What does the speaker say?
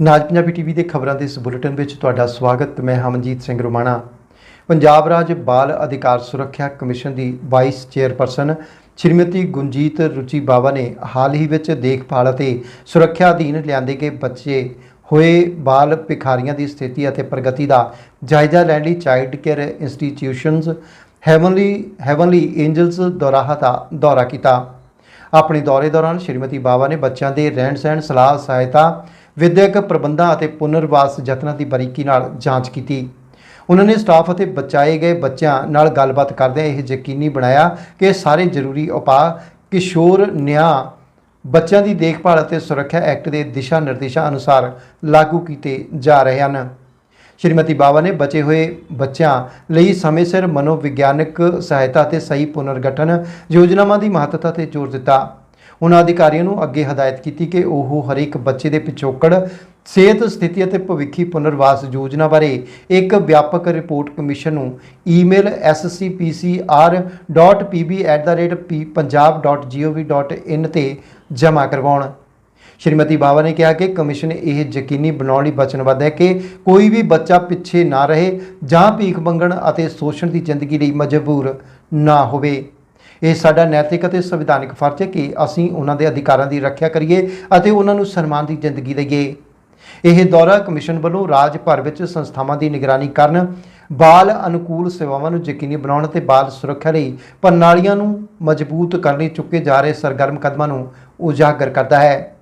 ਨਾਜ Punjabi TV ਦੇ ਖਬਰਾਂ ਦੇ ਇਸ ਬੁਲੇਟਿਨ ਵਿੱਚ ਤੁਹਾਡਾ ਸਵਾਗਤ। ਮੈਂ ਹਮਨਜੀਤ ਸਿੰਘ ਰੋਮਾਣਾ। ਪੰਜਾਬ ਰਾਜ ਬਾਲ ਅਧਿਕਾਰ ਸੁਰੱਖਿਆ ਕਮਿਸ਼ਨ ਦੀ ਵਾਈਸ ਚੇਅਰਪਰਸਨ ਸ਼੍ਰੀਮਤੀ ਗੁੰਜੀਤ ਰੁਚੀ ਬਾਵਾ ਨੇ ਹਾਲ ਹੀ ਵਿੱਚ ਦੇਖਭਾਲ ਅਤੇ ਸੁਰੱਖਿਆ ਅਧੀਨ ਲਿਆਂਦੇ ਗਏ ਬੱਚੇ ਹੋਏ ਬਾਲ ਭਿਖਾਰੀਆਂ ਦੀ ਸਥਿਤੀ ਅਤੇ ਪ੍ਰਗਤੀ ਦਾ ਜਾਇਜ਼ਾ ਲੈਣ ਲਈ child care institutions heavenly heavenly angels Doraha ਦਾ ਦੌਰਾ ਕੀਤਾ। ਆਪਣੇ ਦੌਰੇ ਦੌਰਾਨ ਸ਼੍ਰੀਮਤੀ ਬਾਵਾ ਨੇ ਬੱਚਿਆਂ ਦੇ ਰਹਿਣ ਸਹਿਣ, ਸਲਾਹ, ਸਹਾਇਤਾ, ਵਿਦਿਅਕ ਪ੍ਰਬੰਧਾਂ ਅਤੇ ਪੁਨਰਵਾਸ ਯਤਨਾਂ ਦੀ ਬਰੀਕੀ ਨਾਲ ਜਾਂਚ ਕੀਤੀ। ਉਹਨਾਂ ਨੇ ਸਟਾਫ ਅਤੇ ਬਚਾਏ ਗਏ ਬੱਚਿਆਂ ਨਾਲ ਗੱਲਬਾਤ ਕਰਦਿਆਂ ਇਹ ਯਕੀਨੀ ਬਣਾਇਆ ਕਿ ਸਾਰੇ ਜ਼ਰੂਰੀ ਉਪਾਅ ਕਿਸ਼ੋਰ, ਨਿਆਂ, ਬੱਚਿਆਂ ਦੀ ਦੇਖਭਾਲ ਅਤੇ ਸੁਰੱਖਿਆ ਐਕਟ ਦੇ ਦਿਸ਼ਾ ਨਿਰਦੇਸ਼ਾਂ ਅਨੁਸਾਰ ਲਾਗੂ ਕੀਤੇ ਜਾ ਰਹੇ ਹਨ। ਸ਼੍ਰੀਮਤੀ ਬਾਵਾ ਨੇ ਬਚੇ ਹੋਏ ਬੱਚਿਆਂ ਲਈ ਸਮੇਂ ਸਿਰ ਮਨੋਵਿਗਿਆਨਕ ਸਹਾਇਤਾ ਅਤੇ ਸਹੀ ਪੁਨਰਗਠਨ ਯੋਜਨਾਵਾਂ ਦੀ ਮਹੱਤਤਾ ਤੇ ਜ਼ੋਰ ਦਿੱਤਾ। ਉਹਨਾਂ ਅਧਿਕਾਰੀਆਂ ਨੂੰ ਅੱਗੇ ਹਦਾਇਤ ਕੀਤੀ ਕਿ ਉਹ ਹਰੇਕ ਬੱਚੇ ਦੇ ਪਿਛੋਕੜ, ਸਿਹਤ ਸਥਿਤੀ ਅਤੇ ਭਵਿੱਖੀ ਪੁਨਰਵਾਸ ਯੋਜਨਾ ਬਾਰੇ ਇੱਕ ਵਿਆਪਕ ਰਿਪੋਰਟ ਕਮਿਸ਼ਨ ਨੂੰ ਈਮੇਲ scpcr.pb@punjab.gov.in ਤੇ ਜਮ੍ਹਾਂ ਕਰਵਾਉਣ। ਸ਼੍ਰੀਮਤੀ ਬਾਵਾ ਨੇ ਕਿਹਾ ਕਿ ਕਮਿਸ਼ਨ ਇਹ ਯਕੀਨੀ ਬਣਾਉਣ ਲਈ ਵਚਨਬੱਧ ਹੈ ਕਿ ਕੋਈ ਵੀ ਬੱਚਾ ਪਿੱਛੇ ਨਾ ਰਹੇ ਜਾਂ ਭੀਖ ਮੰਗਣ ਅਤੇ ਸ਼ੋਸ਼ਣ ਦੀ ਜ਼ਿੰਦਗੀ ਲਈ ਮਜਬੂਰ ਨਾ ਹੋਵੇ। ਇਹ ਸਾਡਾ ਨੈਤਿਕ ਅਤੇ ਸੰਵਿਧਾਨਿਕ ਫਰਜ਼ ਹੈ ਕਿ ਅਸੀਂ ਉਹਨਾਂ ਦੇ ਅਧਿਕਾਰਾਂ ਦੀ ਰੱਖਿਆ ਕਰੀਏ ਅਤੇ ਉਹਨਾਂ ਨੂੰ ਸਨਮਾਨ ਦੀ ਜ਼ਿੰਦਗੀ ਦਈਏ। ਇਹ ਦੌਰਾ ਕਮਿਸ਼ਨ ਵੱਲੋਂ ਰਾਜ ਭਰ ਵਿੱਚ ਸੰਸਥਾਵਾਂ ਦੀ ਨਿਗਰਾਨੀ ਕਰਨ, ਬਾਲ ਅਨੁਕੂਲ ਸੇਵਾਵਾਂ ਨੂੰ ਯਕੀਨੀ ਬਣਾਉਣ ਅਤੇ ਬਾਲ ਸੁਰੱਖਿਆ ਲਈ ਪ੍ਰਣਾਲੀਆਂ ਨੂੰ ਮਜ਼ਬੂਤ ਕਰਨ ਲਈ ਚੁੱਕੇ ਜਾ ਰਹੇ ਸਰਗਰਮ ਕਦਮਾਂ ਨੂੰ ਉਜਾਗਰ ਕਰਦਾ ਹੈ।